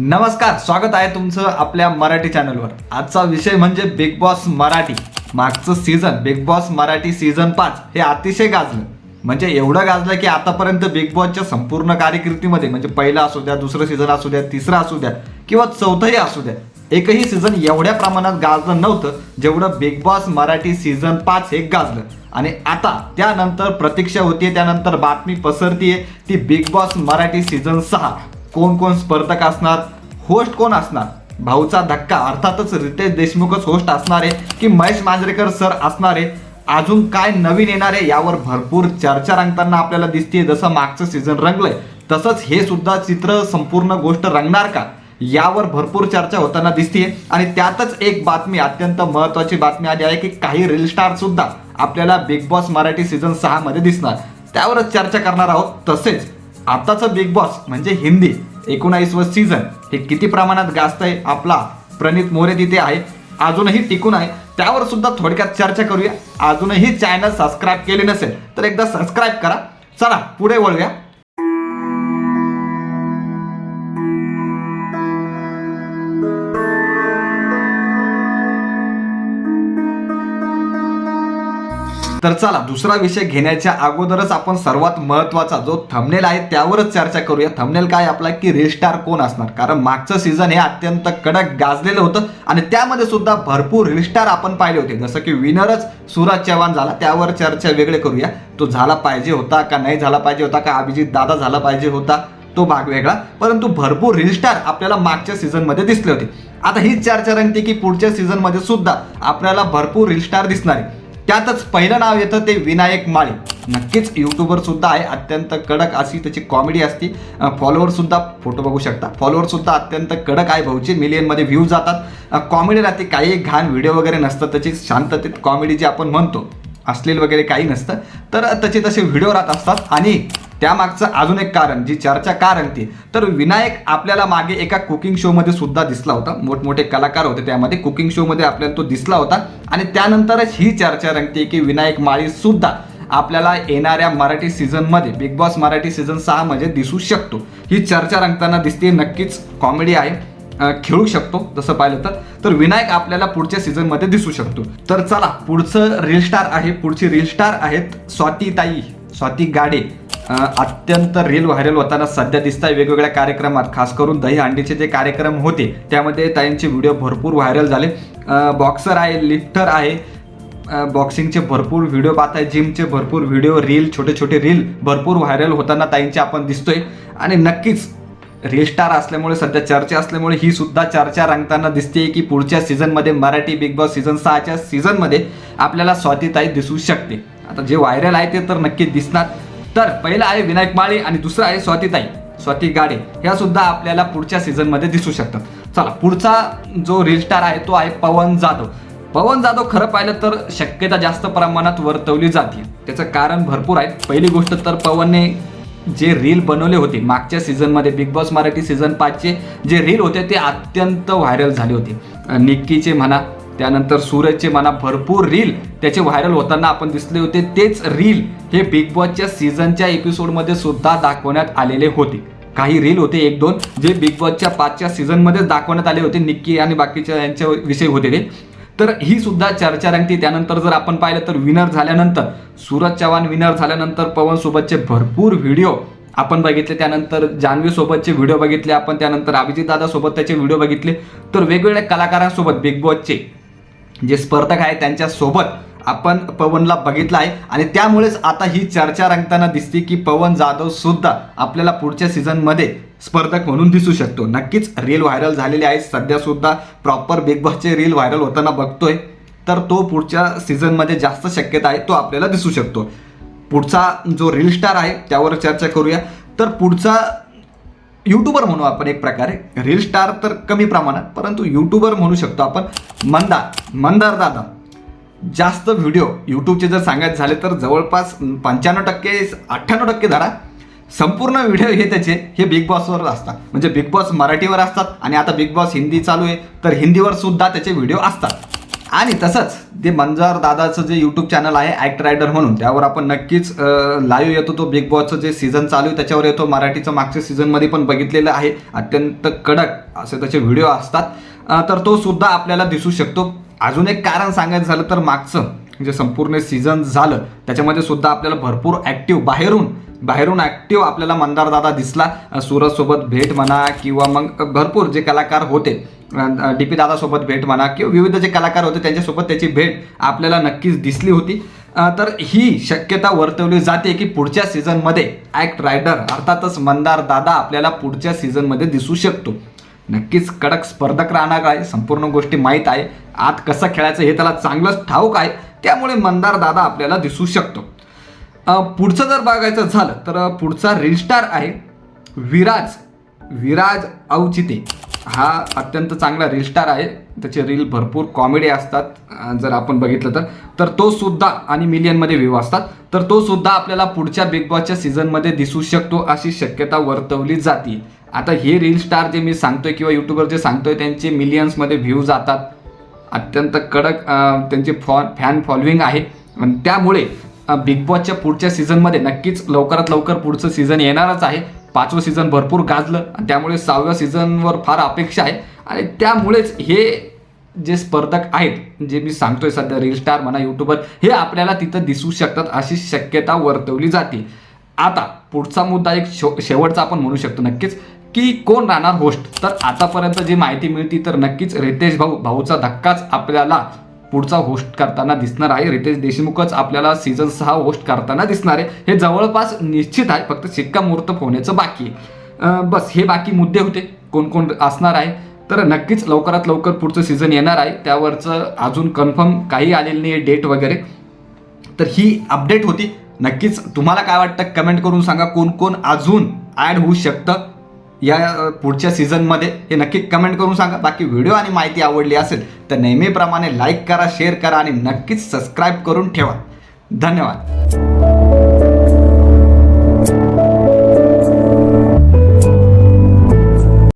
नमस्कार स्वागत आहे तुमचं आपल्या मराठी चॅनलवर. आजचा विषय म्हणजे बिग बॉस मराठी. मागचं season Bigg Boss Marathi season पाच हे अतिशय गाजलं. म्हणजे एवढं गाजलं की आतापर्यंत बिग बॉसच्या संपूर्ण कारकिर्दीमध्ये म्हणजे पहिला असू द्या दुसरं सीझन असू द्या तिसरं असू द्या किंवा चौथंही असू द्या एकही सीझन एवढ्या प्रमाणात गाजलं नव्हतं जेवढं बिग बॉस मराठी सीझन पाच हे गाजलं. आणि आता त्यानंतर प्रतीक्षा होतीये त्यानंतर बातमी पसरतीये ती बिग बॉस मराठी सीझन सहा. कोण कोण स्पर्धक असणार होस्ट कोण असणार? भाऊचा धक्का अर्थातच रितेश देशमुखच होस्ट असणार आहे की महेश मांजरेकर सर असणार? आहे अजून काय नवीन येणार आहे यावर भरपूर चर्चा रंगताना आपल्याला दिसते जसं मागचं सीझन रंगलंय. तसंच हे सुद्धा चित्र संपूर्ण गोष्ट रंगणार का? यावर भरपूर चर्चा होताना दिसते आणि त्यातच एक बातमी अत्यंत महत्वाची बातमी आली आहे की काही रील स्टार सुद्धा आपल्याला बिग बॉस मराठी सीझन सहा मध्ये दिसणार. त्यावरच चर्चा करणार आहोत. तसेच आताचं बिग बॉस म्हणजे हिंदी. एकोणावीसवं सीझन हे किती प्रमाणात गाजतंय आपला प्रणित मोरे तिथे आहे. अजूनही टिकून आहे. त्यावर सुद्धा थोडक्यात चर्चा करूया. अजूनही चॅनल सबस्क्राईब केले नसेल तर एकदा सबस्क्राईब करा. चला पुढे वळूया. तर चला दुसरा विषय घेण्याच्या अगोदरच आपण सर्वात महत्त्वाचा जो थंबनेल आहे त्यावरच चर्चा करूया. थंबनेल काय आपला? की रेस्टार कोण असणार? कारण मागचं सीझन हे अत्यंत कडक गाजलेलं होतं आणि त्यामध्ये सुद्धा भरपूर रिस्टार आपण पाहिले होते. जसं की विनरच सूरज चव्हाण झाला त्यावर चर्चा वेगळे करूया. तो झाला पाहिजे होता का नाही झाला पाहिजे होता का? अभिजित दादा झाला पाहिजे होता तो भाग वेगळा. परंतु भरपूर रिस्टार आपल्याला मागच्या सीझनमध्ये दिसले होते. आता हीच चर्चा रंगते की पुढच्या सीझनमध्ये सुद्धा आपल्याला भरपूर रिस्टार दिसणार आहे. त्यातच पहिलं नाव येतं ते विनायक माळी. नक्कीच युट्यूबर सुद्धा आहे अत्यंत कडक अशी त्याची कॉमेडी असते. फॉलोअर सुद्धा फोटो बघू शकता. फॉलोअर सुद्धा अत्यंत कडक आहे भाऊचे मिलियनमध्ये व्ह्यू जातात. कॉमेडी राहते काही घाण व्हिडिओ वगैरे नसतं. त्याची शांततेत कॉमेडी जी आपण म्हणतो असलेलं वगैरे काही नसतं. तर त्याचे तसे व्हिडिओ राहत असतात. आणि त्यामागचं अजून एक कारण जी चर्चा का रंगते? तर विनायक आपल्याला मागे एका कुकिंग शोमध्ये सुद्धा दिसला होता. मोठमोठे कलाकार होते त्यामध्ये. कुकिंग शोमध्ये आपल्याला तो दिसला होता. आणि त्यानंतरच ही चर्चा रंगते की विनायक माळी सुद्धा आपल्याला येणाऱ्या मराठी सीझनमध्ये बिग बॉस मराठी सीझन सहामध्ये दिसू शकतो. ही चर्चा रंगताना दिसते नक्कीच कॉमेडी आहे. खेळू शकतो जसं पाहिलं तर. तर विनायक आपल्याला पुढच्या सीझनमध्ये दिसू शकतो. तर चला पुढचं रील स्टार आहे पुढची रील स्टार आहेत स्वाती ताई स्वाती गाडे अत्यंत रील व्हायरल होताना सध्या दिसत आहे वेगवेगळ्या कार्यक्रमात. खास करून दही हंडीचे जे कार्यक्रम होते त्यामध्ये ताईंचे व्हिडिओ भरपूर व्हायरल झाले. बॉक्सर आहे लिफ्टर आहे. बॉक्सिंगचे भरपूर व्हिडिओ पाहताय जिमचे भरपूर व्हिडिओ रील छोटे छोटे रील भरपूर व्हायरल होताना ताईंचे आपण दिसतोय. आणि नक्कीच रील स्टार असल्यामुळे सध्या चर्चा असल्यामुळे ही सुद्धा चर्चा रंगताना दिसते की पुढच्या सीझनमध्ये मराठी बिग बॉस सीझन सहाच्या सीझनमध्ये आपल्याला स्वातीताई दिसू शकते. आता जे व्हायरल आहे ते तर नक्कीच दिसणार. तर पहिलं आहे विनायक माळी आणि दुसरं आहे स्वातीताई. स्वाती गाडे. ह्या सुद्धा आपल्याला पुढच्या सीझनमध्ये दिसू शकतात. चला पुढचा जो रील स्टार आहे तो आहे पवन जाधव. पवन जाधव खरं पाहिलं तर शक्यता जास्त प्रमाणात वर्तवली जाते. त्याचं कारण भरपूर आहे. पहिली गोष्ट तर पवनने जे रील बनवले होते मागच्या सीझनमध्ये बिग बॉस मराठी सीझन पाचचे जे रील होते ते अत्यंत व्हायरल झाले होते. निक्कीचे म्हणा त्यानंतर सूरजचे म्हणा भरपूर रील त्याचे व्हायरल होताना आपण दिसले होते तेच रील हे बिग बॉसच्या सीझनच्या एपिसोडमध्ये सुद्धा दाखवण्यात आलेले होते. काही रील होते एक दोन जे बिग बॉसच्या पाचच्या सीझनमध्येच दाखवण्यात आले होते निक्की आणि बाकीच्या यांच्या विषय होते ते. तर ही सुद्धा चर्चा रंगते. त्यानंतर जर आपण पाहिलं तर विनर झाल्यानंतर सूरज चव्हाण विनर झाल्यानंतर पवन सोबतचे भरपूर व्हिडिओ आपण बघितले. त्यानंतर जान्हवी सोबतचे व्हिडिओ बघितले आपण. त्यानंतर अभिजित दादा सोबत त्याचे व्हिडिओ बघितले. तर वेगवेगळ्या कलाकारांसोबत बिग बॉसचे जे स्पर्धक आहेत त्यांच्यासोबत आपण पवनला बघितला आहे. आणि त्यामुळेच आता ही चर्चा रंगताना दिसते की पवन जाधव सुद्धा आपल्याला पुढच्या सीझनमध्ये स्पर्धक म्हणून दिसू शकतो. नक्कीच रील व्हायरल झालेले आहेत सध्या सुद्धा प्रॉपर बिग बॉसचे रील व्हायरल होताना बघतोय. तर तो पुढच्या सीझनमध्ये जास्त शक्यता आहे तो आपल्याला दिसू शकतो. पुढचा जो रील स्टार आहे त्यावर चर्चा करूया. तर पुढचा युट्यूबर म्हणू आपण एक प्रकारे. रील स्टार तर कमी प्रमाणात परंतु युट्यूबर म्हणू शकतो आपण मंदार. मंदार दादा. जास्त व्हिडिओ यूट्यूबचे जर सांगायचे झाले तर जवळपास पंच्याण्णव टक्के अठ्ठ्याण्णव टक्के धरा संपूर्ण व्हिडिओ हे त्याचे हे बिग बॉसवर असतात. म्हणजे बिग बॉस मराठीवर असतात आणि आता बिग बॉस हिंदी चालू आहे तर हिंदीवर सुद्धा त्याचे व्हिडिओ असतात. आणि तसंच ते मंजार दादाचं जे यूट्यूब चॅनल आहे ॲक्ट रायडर म्हणून त्यावर आपण नक्कीच लाईव्ह येतो. तो बिग बॉसचं जे सीझन चालू आहे त्याच्यावर येतो. मराठीचं मागच्या सीझनमध्ये पण बघितलेलं आहे. अत्यंत कडक असे त्याचे व्हिडिओ असतात. तर तो सुद्धा आपल्याला दिसू शकतो. अजून एक कारण सांगायचं झालं तर मागचं जे संपूर्ण सीझन झालं त्याच्यामध्ये सुद्धा आपल्याला भरपूर ॲक्टिव्ह बाहेरून बाहेरून ॲक्टिव्ह आपल्याला मंदार दादा दिसला. सूरजसोबत भेट म्हणा किंवा मग भरपूर जे कलाकार होते. डी पी दादासोबत भेट म्हणा किंवा विविध जे कलाकार होते त्यांच्यासोबत त्याची भेट आपल्याला नक्कीच दिसली होती. तर ही शक्यता वर्तवली जाते की पुढच्या सीझनमध्ये ॲक्ट रायडर अर्थातच मंदार दादा आपल्याला पुढच्या सीझनमध्ये दिसू शकतो. नक्कीच कडक स्पर्धक राहणार आहे संपूर्ण गोष्टी माहीत आहे. आत कसं खेळायचं हे त्याला चांगलंच ठाऊक आहे त्यामुळे मंदार दादा आपल्याला दिसू शकतो. पुढचं जर बघायचं झालं तर पुढचा रिलस्टार आहे विराज विराज अवचिते हा अत्यंत चांगला रील स्टार आहे. त्याचे रील भरपूर कॉमेडी असतात जर आपण बघितलं तर. तर तो सुद्धा आणि मिलियनमध्ये व्ह्यू असतात. तर तो सुद्धा आपल्याला पुढच्या बिग बॉसच्या सीझनमध्ये दिसू शकतो अशी शक्यता वर्तवली जाते. आता हे रील स्टार जे मी सांगतोय किंवा युट्यूबर जे सांगतोय त्यांचे मिलियन्समध्ये व्ह्यू जातात. अत्यंत कडक त्यांची त्यांचे फॉ फॅन फॉलोईंग आहे. आणि त्यामुळे बिग बॉसच्या पुढच्या सीझनमध्ये नक्कीच लवकरात लवकर पुढचं सीझन येणारच आहे. पाचवं सीझन भरपूर गाजलं आणि त्यामुळे सहाव्या सीझनवर फार अपेक्षा आहे. आणि त्यामुळेच हे जे स्पर्धक आहेत जे मी सांगतोय सध्या रील स्टार म्हणा युट्यूबर हे आपल्याला तिथं दिसू शकतात अशी शक्यता वर्तवली जाते. आता पुढचा मुद्दा एक शो- शेवटचा आपण म्हणू शकतो नक्कीच की कोण राहणार होस्ट तर आतापर्यंत जी माहिती मिळती तर नक्कीच रितेश भाऊ भाऊचा धक्काच आपल्याला पुढचा होस्ट करताना दिसणार आहे. रितेश देशमुखच आपल्याला सीझन सहा होस्ट करताना दिसणार आहे. हे जवळपास निश्चित आहे. फक्त शिक्कामोर्तब होण्याचं बाकी आहे. बस हे बाकी मुद्दे होते. कोण कोण असणार आहे? तर नक्कीच लवकरात लवकर पुढचं सीझन येणार आहे. त्यावरचं अजून कन्फर्म काही आलेलं नाही डेट वगैरे. तर ही अपडेट होती. नक्कीच तुम्हाला काय वाटतं? कमेंट करून सांगा. कोण कोण अजून ॲड होऊ शकतं? या पुढच्या सीझनमध्ये हे नक्की कमेंट करून सांगा. बाकी व्हिडिओ आणि माहिती आवडली असेल तर नेहमीप्रमाणे लाईक करा शेअर करा आणि नक्कीच सबस्क्राईब करून ठेवा. धन्यवाद.